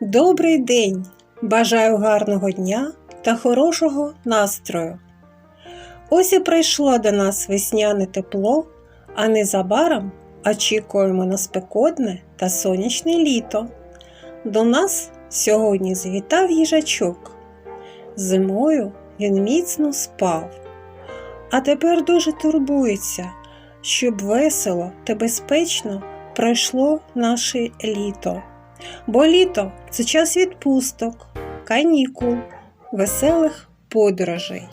Добрий день! Бажаю гарного дня та хорошого настрою. Ось і прийшло до нас весняне тепло, а незабаром очікуємо на спекотне та сонячне літо. До нас сьогодні завітав їжачок. Зимою він міцно спав, а тепер дуже турбується, щоб весело та безпечно пройшло наше літо. Бо літо це час відпусток, канікул, веселих подорожей.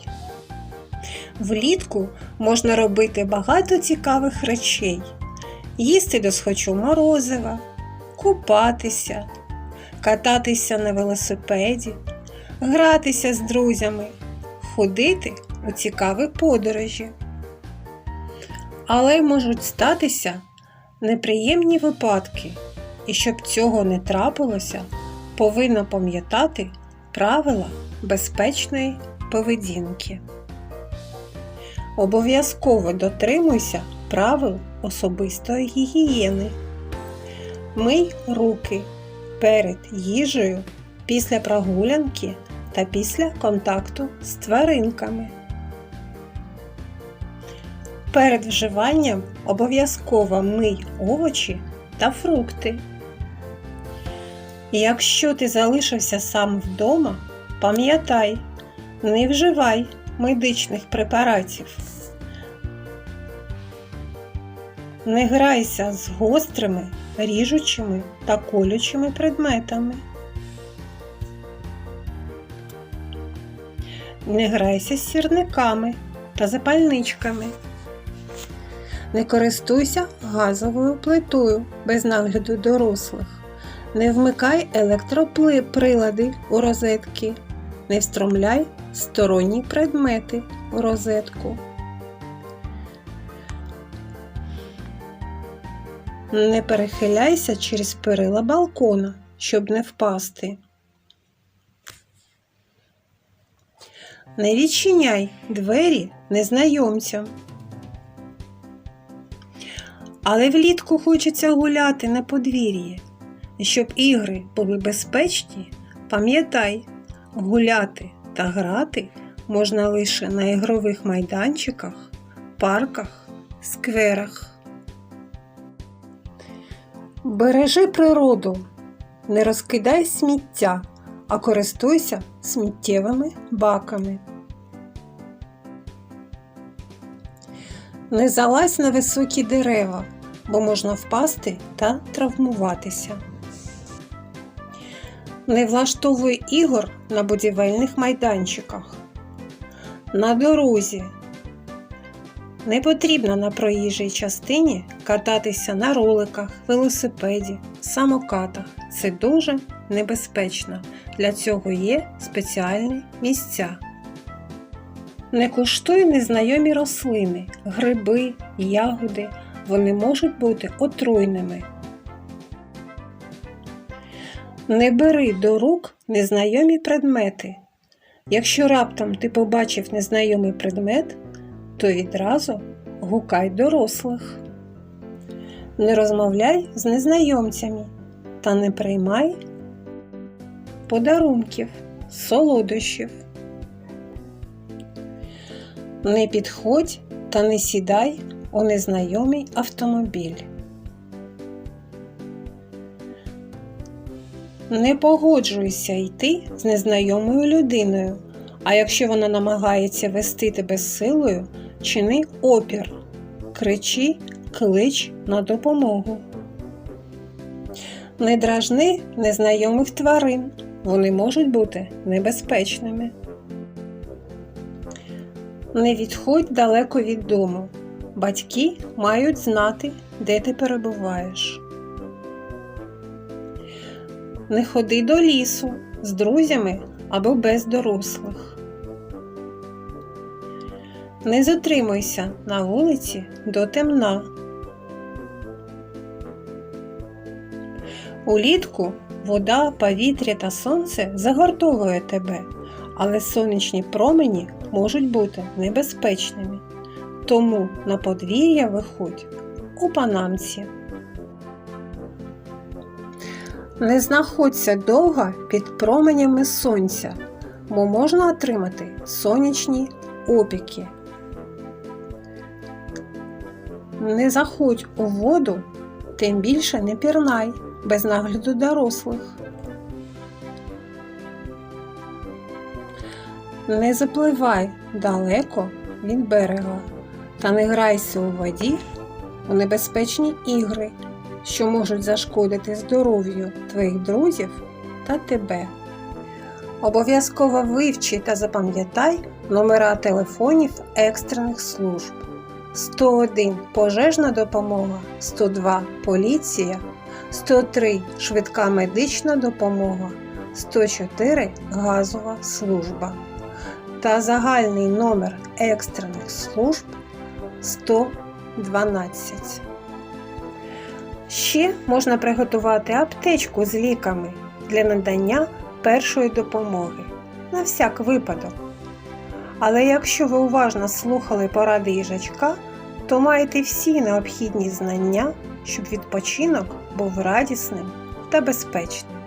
Влітку можна робити багато цікавих речей: їсти досхочу морозива, купатися, кататися на велосипеді, гратися з друзями, ходити у цікаві подорожі. Але можуть статися неприємні випадки. І щоб цього не трапилося, повинна пам'ятати правила безпечної поведінки. Обов'язково дотримуйся правил особистої гігієни. Мий руки перед їжею, після прогулянки та після контакту з тваринками. Перед вживанням обов'язково мий овочі та фрукти. Якщо ти залишився сам вдома, пам'ятай, не вживай медичних препаратів. Не грайся з гострими, ріжучими та колючими предметами. Не грайся з сірниками та запальничками. Не користуйся газовою плитою без нагляду дорослих. Не вмикай електроприлади у розетки. Не встромляй сторонні предмети у розетку. Не перехиляйся через перила балкона, щоб не впасти. Не відчиняй двері незнайомцям. Але влітку хочеться гуляти на подвір'ї. Щоб ігри були безпечні, пам'ятай, гуляти та грати можна лише на ігрових майданчиках, парках, скверах. Бережи природу, не розкидай сміття, а користуйся сміттєвими баками. Не залазь на високі дерева, бо можна впасти та травмуватися. Не влаштовуй ігор на будівельних майданчиках. На дорозі. Не потрібно на проїжджій частині кататися на роликах, велосипеді, самокатах. Це дуже небезпечно. Для цього є спеціальні місця. Не куштуй незнайомі рослини, гриби, ягоди. Вони можуть бути отруйними. Не бери до рук незнайомі предмети. Якщо раптом ти побачив незнайомий предмет, то відразу гукай дорослих. Не розмовляй з незнайомцями та не приймай подарунків, солодощів. Не підходь та не сідай у незнайомий автомобіль. Не погоджуйся йти з незнайомою людиною, а якщо вона намагається вести тебе силою, чини опір, кричи, клич на допомогу. Не дражни незнайомих тварин, вони можуть бути небезпечними. Не відходь далеко від дому. Батьки мають знати, де ти перебуваєш. Не ходи до лісу з друзями або без дорослих. Не затримуйся на вулиці до темна. Улітку вода, повітря та сонце загортовує тебе, але сонячні промені можуть бути небезпечними. Тому на подвір'я виходь у панамці. Не знаходься довго під променями сонця, бо можна отримати сонячні опіки. Не заходь у воду, тим більше не пірнай без нагляду дорослих. Не запливай далеко від берега та не грайся у воді у небезпечні ігри, що можуть зашкодити здоров'ю твоїх друзів та тебе. Обов'язково вивчи та запам'ятай номера телефонів екстрених служб. 101 пожежна допомога, 102 поліція, 103 швидка медична допомога, 104 газова служба та загальний номер екстрених служб 112. Ще можна приготувати аптечку з ліками для надання першої допомоги на всяк випадок. Але якщо ви уважно слухали поради їжачка, то маєте всі необхідні знання, щоб відпочинок був радісним та безпечним.